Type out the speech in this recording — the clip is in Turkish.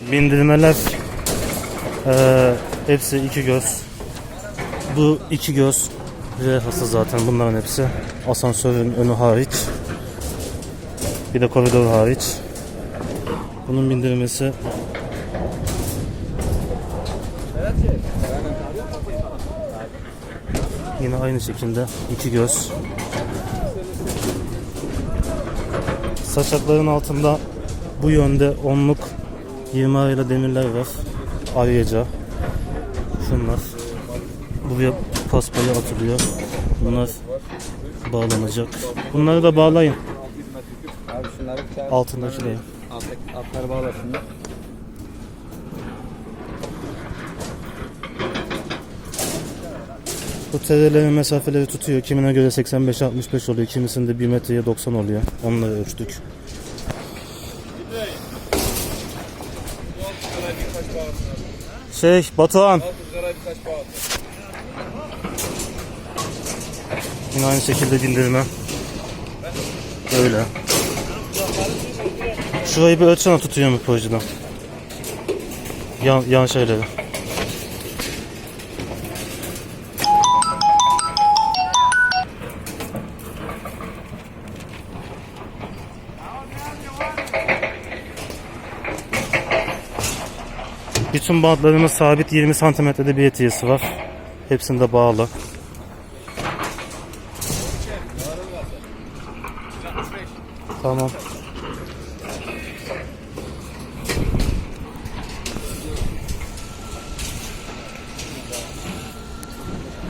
Bindirmeler eee, hepsi iki göz. Bu iki göz hası zaten bunların hepsi. Asansörün önü hariç. Bir de koridor hariç. Bunun bindirmesi Yine aynı şekilde iki göz. Saçakların altında bu yönde onluk 20 ayla demirler var. Ayrıca şunlar buraya paspaya atılıyor. Bunlar bağlanacak. Bunları da bağlayın. Abi şunları. Altındakileri. Alttaki altları bağla. Bu TL'lerin mesafeleri tutuyor. Kimine göre 85-65 oluyor. Kimisinde 1 metreye 90 oluyor. Onları ölçtük. Şey Batuhan. Yine aynı şekilde bindirme. Öyle. Şurayı bir ölçsene tutuyor mu projeden? Yan, yan şeyleri. Bütün bantlarımız sabit 20 santimetrede bir etiyesi var. Hepsinde bağlı. Tamam.